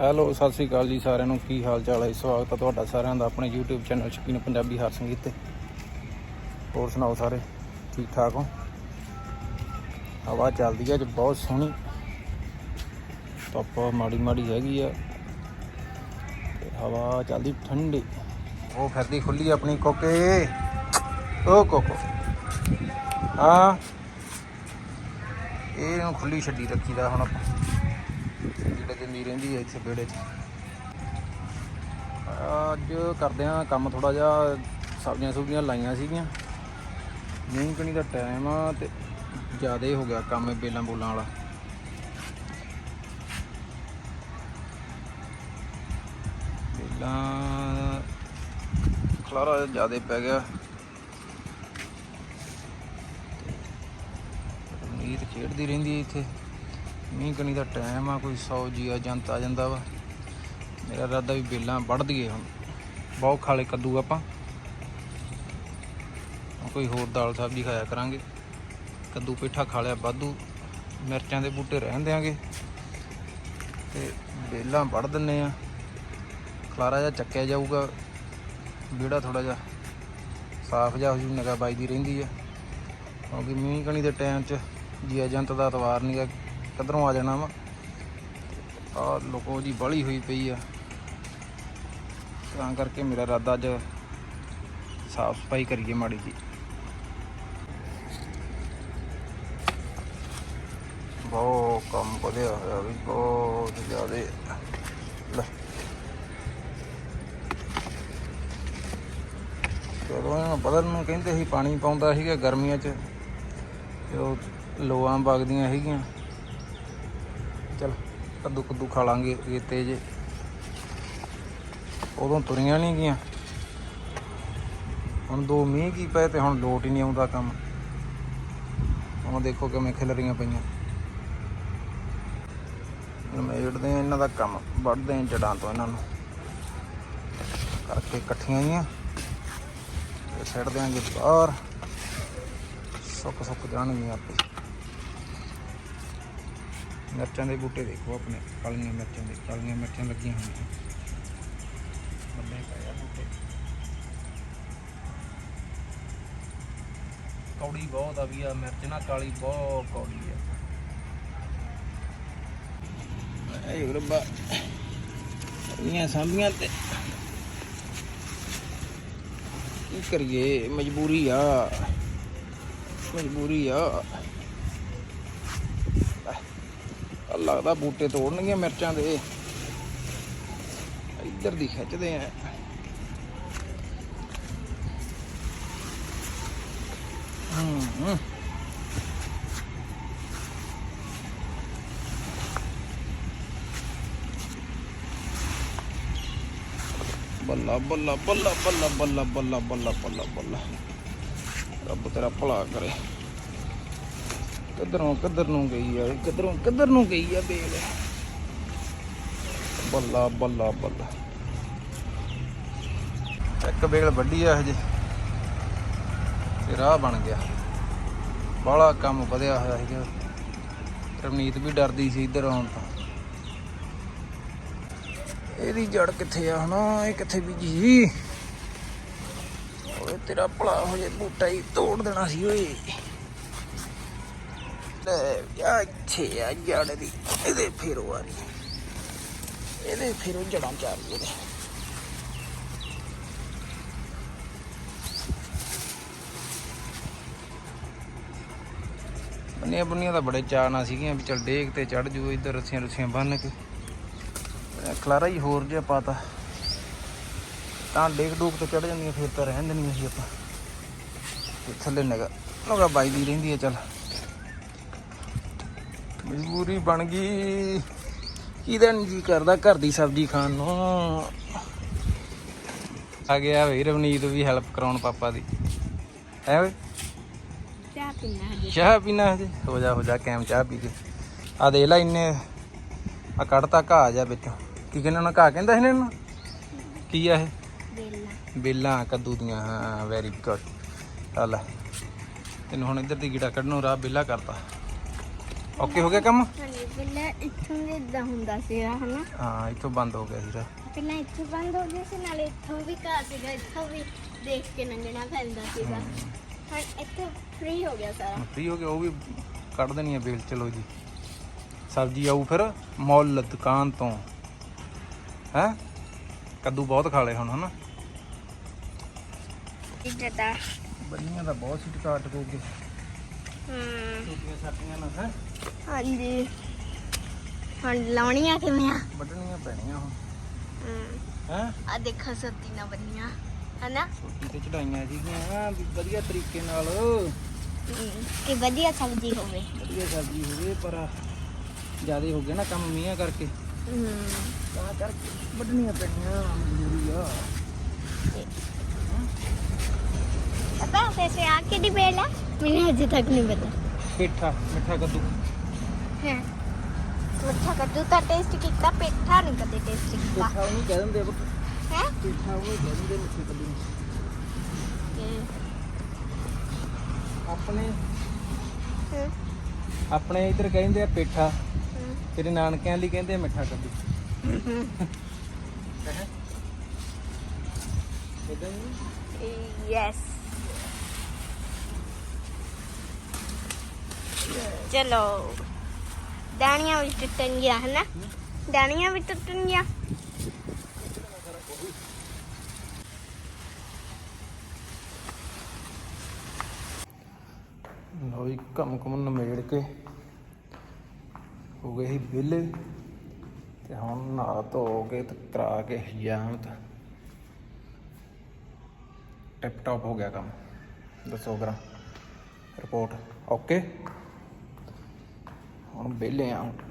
Hello, Sat Sri ਅਕਾਲ ਜੀ ਸਾਰਿਆਂ ਨੂੰ। ਕੀ ਹਾਲ ਚਾਲ ਹੈ? ਸਵਾਗਤ ਹੈ ਤੁਹਾਡਾ ਸਾਰਿਆਂ ਦਾ ਆਪਣੇ YouTube ਚੈਨਲ ਸ਼ਕੀਨ ਪੰਜਾਬੀ ਹਰ ਸੰਗੀਤ ਤੇ। ਹੋਰ ਸੁਣਾਓ ਸਾਰੇ? ਠੀਕ ਠਾਕ ਹੋ? ਹਵਾ ਚੱਲਦੀ ਹੈ ਅੱਜ, ਬਹੁਤ ਸੋਹਣੀ। ਧੁੱਪ ਮਾੜੀ ਮਾੜੀ ਹੈਗੀ ਆ। ਹਵਾ ਚੱਲਦੀ ਠੰਡੀ। ਉਹ ਫਿਰਦੀ ਖੁੱਲੀ ਆਪਣੀ ਕੋਕੇ। ਓ ਕੋਕੋ। ਹਾਂ ਇਹਨੂੰ ਖੁੱਲੀ ਛੱਡੀ ਰੱਖੀਦਾ ਹੁਣ ਆਪਾਂ। ਜਿਹੜੇ ਦਿੰਦੀ ਰਹਿੰਦੀ ਹੈ ਇੱਥੇ ਵਿਹੜੇ 'ਚ। ਅੱਜ ਕਰਦੇ ਆ ਕੰਮ ਥੋੜਾ ਜਿਹਾ, ਸਬਜ਼ੀਆਂ ਸੁਬਜ਼ੀਆਂ ਲਾਈਆਂ ਸੀਗੀਆਂ। ਮੀਂਹ ਕਣੀ ਦਾ ਟਾਈਮ ਆ ਤੇ ਜ਼ਿਆਦਾ ਹੋ ਗਿਆ ਕੰਮ ਇਹ ਬੇਲਾਂ ਬੋਲਾਂ ਵਾਲਾ। ਬੇਲਾਂ ਖਲਾਰਾ ਜ਼ਿਆਦਾ ਪੈ ਗਿਆ। ਨੀਤ ਖੇਡਦੀ ਰਹਿੰਦੀ ਇੱਥੇ। ਮੀਂਹ ਕਣੀ ਦਾ ਟਾਈਮ ਆ, ਕੋਈ 100 ਜੀਆ ਜੰਤ ਆ ਜਾਂਦਾ ਵਾ। ਮੇਰਾ ਇਰਾਦਾ ਵੀ ਬੇਲਾਂ ਵੱਢ ਦਈਏ ਹੁਣ। ਬਹੁਤ ਖਾਲੇ ਕੱਦੂ ਆਪਾਂ। ਕੋਈ ਹੋਰ ਦਾਲ ਸਬਜ਼ੀ ਖਾਇਆ ਕਰਾਂਗੇ। ਕੱਦੂ ਪੇਠਾ ਖਾ ਲਿਆ ਵਾਧੂ। ਮਿਰਚਾਂ ਦੇ ਬੂਟੇ ਰਹਿਣ ਦਿਆਂਗੇ। ਤੇ ਬੇਲਾਂ ਵੱਢ ਦਿੰਨੇ ਆ। ਖਲਾਰਾ ਜਿਹਾ ਚੱਕਿਆ ਜਾਊਗਾ। ਵਿਹੜਾ ਥੋੜਾ ਜਿਹਾ ਸਾਫ਼ ਜਿਹਾ ਹੋ ਜੂ ਨਿਗਾ ਬਾਈਦੀ ਰਹਿੰਦੀ ਆ। ਕਿਉਂਕਿ ਮੀਂਹ ਕਣੀ ਦੇ ਟਾਈਮ 'ਚ ਜੀਆ ਜੰਤ ਦਾ ਤਵਾਰ ਨਹੀਂਗਾ ਕਿੱਧਰੋਂ ਆ ਜਾਣਾ ਵਾ। ਆ ਲੋਕੋ ਜੀ ਬੜੀ ਹੋਈ ਪਈ ਆ। ਤਾਂ ਕਰਕੇ ਮੇਰਾ ਇਰਾਦਾ ਅੱਜ ਸਾਫ਼ ਸਫ਼ਾਈ ਕਰੀਏ ਮਾੜੀ ਜੀ। ਬਹੁਤ ਕੰਮ ਵਧਿਆ ਹੋਇਆ ਵੀ, ਬਹੁਤ ਜ਼ਿਆਦੇ। ਲੈ। ਜਦੋਂ ਇਹਨਾਂ ਬਦਲ ਨੂੰ ਕਹਿੰਦੇ ਸੀ, ਪਾਣੀ ਪਾਉਂਦਾ ਸੀਗਾ ਗਰਮੀਆਂ 'ਚ। ਤੇ ਲੋਆਂ ਵਗਦੀਆਂ ਸੀਗੀਆਂ। ਚਲ ਕੱਦੂ ਕੱਦੂ ਖਾ ਲਾਂਗੇ, ਰੇਤੇ ਜੇ। ਉਦੋਂ ਤੁਰੀਆਂ ਨਹੀਂ ਗਈਆਂ। ਹੁਣ ਦੋ ਮੀਂਹ ਕੀ ਪਏ ਤੇ ਹੁਣ ਲੋਟ ਹੀ ਨਹੀਂ ਆਉਂਦਾ ਕੰਮ। ਹੁਣ ਦੇਖੋ ਕਿਵੇਂ ਖਿਲ ਰਹੀਆਂ ਪਈਆਂ। ਮੇੜਦੇ ਆ ਇਹਨਾਂ ਦਾ ਕੰਮ, ਵੱਢਦੇ ਆ ਜੜਾਂ ਤੋਂ ਇਹਨਾਂ ਨੂੰ। ਕਰਕੇ ਇਕੱਠੀਆਂ ਹੀ ਆ ਤੇ ਛੱਡ ਦਿਆਂਗੇ ਬਾਹਰ। ਸੁੱਕ ਸੁੱਕ ਜਾਣਗੀਆਂ ਆਪੇ। ਮਿਰਚਾਂ ਦੇ ਬੂਟੇ ਦੇਖੋ ਆਪਣੇ, ਕਾਲੀਆਂ ਮਿਰਚਾਂ ਦੇ, ਕਾਲੀਆਂ ਮਿਰਚਾਂ ਲੱਗੀਆਂ ਹੋਈਆਂ। ਬੱਲੇ ਪਿਆ ਬੂਟੇ। ਕੌੜੀ ਬਹੁਤ ਆ ਵੀ ਆ, ਮਿਰਚ ਨਾ ਕਾਲੀ ਬਹੁਤ ਕੌੜੀ ਆ। ਇਹ ਰੱਬਾ ਇਹ ਸਾਂਭੀਆਂ ਤੇ। ਕੀ ਕਰੀਏ, ਮਜਬੂਰੀ ਆ ਮਜਬੂਰੀ ਆ। ਲੱਗਦਾ ਬੂਟੇ ਤੋੜਨਗੇ ਮਿਰਚਾਂ ਦੇ। ਇੱਧਰ ਦੀ ਖਿੱਚਦੇ ਆ। ਹੂੰ। ਬੱਲਾ ਬੱਲਾ ਬੱਲਾ ਬੱਲਾ ਬੱਲਾ ਬੱਲਾ ਬੱਲਾ ਬੱਲਾ ਬੱਲਾ। ਰੱਬ ਤੇਰਾ ਭਲਾ ਕਰੇ। ਕਿੱਧਰੋਂ ਕਿੱਧਰ ਨੂੰ ਗਈ ਆ ਇਹ? ਕਿੱਧਰੋਂ ਕਿੱਧਰ ਨੂੰ ਗਈ ਆ ਬੇਲ? ਬੱਲਾ ਬੱਲਾ ਬੱਲਾ। ਇੱਕ ਬੇਲ ਵੱਡੀ ਆ ਹਜੇ। ਤੇ ਰਾਹ ਬਣ ਗਿਆ। ਬਾਹਲਾ ਕੰਮ ਵਧਿਆ ਹੋਇਆ ਸੀਗਾ। ਰਵਨੀਤ ਵੀ ਡਰਦੀ ਸੀ ਇੱਧਰ ਆਉਣ ਤੋਂ। ਇਹਦੀ ਜੜ ਕਿੱਥੇ ਆ ਹੁਣ? ਇਹ ਕਿੱਥੇ ਬੀਜੀ ਓਏ ਤੇਰਾ ਭਲਾ ਹੋ ਜੇ ਬੂਟਾ ਹੀ ਤੋੜ ਦੇਣਾ ਸੀ ਓਏ। ਯਾ ਇੱਥੇ ਆ ਜੜ ਦੀ, ਇਹਦੇ ਫੇਰੋ ਆ ਰਹੀ ਇਹਦੇ ਫੇਰੋ ਜੜਾਂ ਚਾਰ ਇਹਦੇ ਬੰਨੀਆਂ ਬੰਨੀਆਂ ਤਾਂ ਬੜੇ ਚਾਅ ਸੀਗੀਆਂ ਵੀ ਚਲ ਡੇਕ ਤੇ ਚੜ ਜੂ, ਇੱਧਰ ਰੱਸੀਆਂ ਰੁੱਸੀਆਂ ਬੰਨ ਕੇ। ਖਲਾਰਾ ਹੀ ਹੋਰ ਜਿਹਾ ਪਾਤਾ। ਤਾਂ ਡੇਕ ਡੂਕ ਤੇ ਚੜ ਜਾਂਦੀਆਂ, ਫਿਰ ਤਾਂ ਰਹਿਣ ਦੇਣੀਆਂ ਸੀ ਆਪਾਂ। ਥੱਲੇ ਨਗਾ ਨਗਾ ਬਾਈਦੀ ਰਹਿੰਦੀ ਹੈ ਚੱਲ। ਮਜਬੂਰੀ ਬਣ ਗਈ। ਕਿਹਦਾ ਨੀ ਜੀ ਕਰਦਾ ਘਰ ਦੀ ਸਬਜ਼ੀ ਖਾਣ ਨੂੰ। ਆ ਗਿਆ ਵੀ ਰਵਨੀਤ ਵੀ ਹੈਲਪ ਕਰਾਉਣ ਪਾਪਾ ਦੀ। ਹੈ ਓਏ ਚਾਹ ਪੀਣਾ ਹਜੇ। ਚਾਹ ਪੀਣਾ ਹਜੇ? ਹੋ ਜਾ ਹੋ ਜਾ ਕੈਮ ਚਾਹ ਪੀ ਕੇ। ਆ ਦੇਖ ਲੈ ਇੰਨੇ ਆ ਕੱਢਤਾ ਘਾਹ ਜਾ ਵਿੱਚੋਂ। ਕੀ ਕਹਿੰਦੇ ਉਹਨਾਂ ਘਾਹ ਕਹਿੰਦਾ ਸੀ ਨਾ ਇਹਨੂੰ? ਕੀ ਆ ਇਹ? ਵੇਲਾ ਬੇਲਾਂ ਕੱਦੂ ਦੀਆਂ ਹਾਂ ਵੈਰੀ ਗੁੱਡ ਆ ਲੈ। ਤੈਨੂੰ ਹੁਣ ਇੱਧਰ ਦੀ ਗੀੜਾ ਕੱਢਣੋਂ ਰਾਹ ਬੇਲਾ ਕਰਤਾ। ਓਕੇ ਹੋ ਗਿਆ ਕੰਮ? ਹਾਂਜੀ ਵੇਲਾ ਇੱਥੋਂ ਦੇ ਇਦਾਂ ਹੁੰਦਾ ਸੀਗਾ ਹਨਾ? ਹਾਂ ਇੱਥੋਂ ਬੰਦ ਹੋ ਗਿਆ ਸੀਗਾ। ਪਹਿਲਾਂ ਇੱਥੋਂ ਬੰਦ ਹੋ ਗਿਆ ਸੀ ਨਾਲੇ ਇੱਥੋਂ ਵੀ ਘਾਹ ਸੀਗਾ ਇੱਥੋਂ ਵੀ ਦੇਖ ਕੇ ਲੰਘਣਾ ਪੈਂਦਾ ਸੀਗਾ। ਹੁਣ ਇੱਥੇ ਫ੍ਰੀ ਹੋ ਗਿਆ ਸਾਰਾ। ਫ੍ਰੀ ਹੋ ਗਿਆ ਉਹ ਵੀ ਕੱਢ ਦੇਣੀ ਹੈ ਬੇਲ ਚਲੋ ਜੀ। ਸਬਜ਼ੀ ਆਊ ਫਿਰ ਮੁੱਲ ਦੁਕਾਨ ਤੋਂ। ਹੈ? ਕੱਦੂ ਬਹੁਤ ਖਾ ਲਏ ਹੁਣ ਹਨਾ? ਇੱਦਾਂ ਬੰਨੀਆਂ ਦਾ ਬਹੁਤ ਸੀ ਟਕਾ ਟਕੋਗੇ। ਹਮ ਛੋਟੀਆਂ ਛਾਟੀਆਂ ਨਾ ਹੈ? ਹਾਂਜੀ। ਹੁਣ ਲਾਉਣੀਆਂ ਕਿਵੇਂ ਆ ਵੱਢਣੀਆਂ ਪੈਣੀਆਂ ਹੁਣ। ਹੈ। ਆ ਦੇਖੋ ਸੱਤੀ ਨਾ ਬੰਨੀਆਂ ਹਨਾ? ਛੋਟੀ ਤੇ ਚੜਾਈਆਂ ਸੀਗੀਆਂ ਵੀ ਵਧੀਆ ਤਰੀਕੇ ਨਾਲ। ਕਿ ਵਧੀਆ ਸਬਜ਼ੀ ਹੋਵੇ। ਵਧੀਆ ਸਬਜ਼ੀ ਹੋਵੇ ਪਰ ਜਿਆਦੇ ਹੋ ਗਿਆ ਨਾ ਕੰਮ ਮੀਆਂ ਕਰਕੇ। ਹਮ, ਤਾਂ ਕਰਕੇ ਵੱਢਣੀਆਂ ਪੈਣੀਆਂ ਮਜ਼ਦੂਰੀ ਆ। ਪਤਾ ਵੈਸੇ ਆ ਕਿਹਦੀ ਬੇਲ ਆ? ਮੈਨੂੰ ਅਜੇ ਤੱਕ ਨਹੀਂ ਪਤਾ। ਪੇਠਾ ਮਿੱਠਾ ਕੱਦੂ। ਹੈ। ਮਿੱਠਾ ਕੱਦੂ ਤਾਂ ਟੇਸਟ ਕੀਤਾ ਪੇਠਾ ਨਹੀਂ ਕਦੇ ਟੇਸਟ ਕੀਤਾ। ਪੇਠਾ ਉਹਨੂੰ ਕਹਿ ਦਿੰਦੇ ਆ। ਹੈ? ਪੇਠਾ ਉਹ ਕਹਿ ਦਿੰਦੇ ਮਿੱਠੇ ਕੱਦੂ ਨੂੰ। ਆਪਣੇ ਆਪਣੇ ਇੱਧਰ ਕਹਿੰਦੇ ਆ ਪੇਠਾ। ਤੇਰੇ ਨਾਨਕਿਆਂ ਲਈ ਕਹਿੰਦੇ ਆ ਮਿੱਠਾ ਕੱਦੂ। ਇਦਾਂ ਹੀ? ਯੈਸ ਚਲੋ। ਦਾਣੀਆਂ ਵੀ ਟੁੱਟਣ ਗਿਆ ਹੈ ਦਾਣੀਆਂ ਵੀ ਟੁੱਟਣ ਗਿਆ। ਲਓ ਜੀ ਕੰਮ ਕੁਮ ਕੇ ਹੋ ਗਏ ਸੀ ਵਿਹਲੇ ਤੇ ਹੁਣ ਨਹਾ ਧੋ ਕੇ ਤੇ ਕਰਾ ਕੇ ਹਜਾਮਤ ਟਿਪ ਟਾਪ ਹੋ ਗਿਆ ਕੰਮ। ਦੱਸੋ ਕਰਾਂ। ਰਿਪੋਰਟ। ਓਕੇ। ਹੁਣ ਵਿਹਲੇ ਆ ਹੁਣ।